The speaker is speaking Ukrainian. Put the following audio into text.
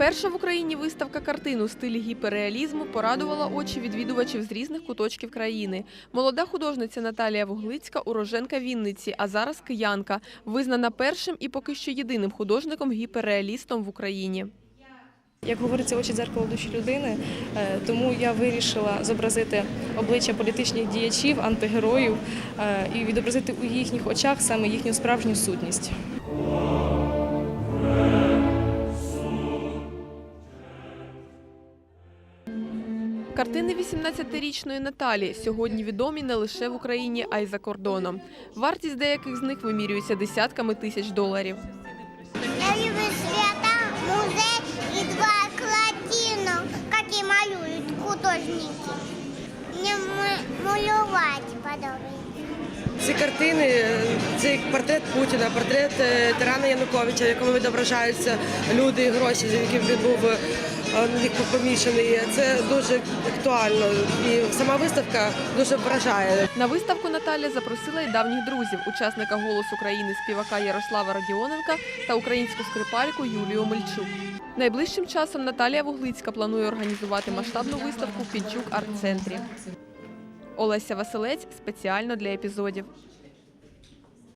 Перша в Україні виставка картин у стилі гіперреалізму порадувала очі відвідувачів з різних куточків країни. Молода художниця Наталія Вуглицька – уроженка Вінниці, а зараз киянка, визнана першим і поки що єдиним художником-гіперреалістом в Україні. Як говориться, очі дзеркало душі людини, е, тому я вирішила зобразити обличчя політичних діячів, антигероїв е, і відобразити у їхніх очах саме їхню справжню сутність. Картини 18-річної Наталі сьогодні відомі не лише в Україні, а й за кордоном. Вартість деяких з них вимірюється десятками тисяч доларів. Я люблю свята, музей і два клатіну, які малюють художники. Мені малювати подобається. Ці картини це портрет Путіна, портрет е, тирана Януковича, в якому відображаються люди і гроші, з яких він був е, помішаний. Це дуже актуально. І сама виставка дуже вражає. На виставку Наталя запросила й давніх друзів, учасника «Голос України» співака Ярослава Родіоненка та українську скрипальку Юлію Мельчук. Найближчим часом Наталія Вуглицька планує організувати масштабну виставку в Пінчук арт-центрі. Олеся Василець спеціально для епізодів.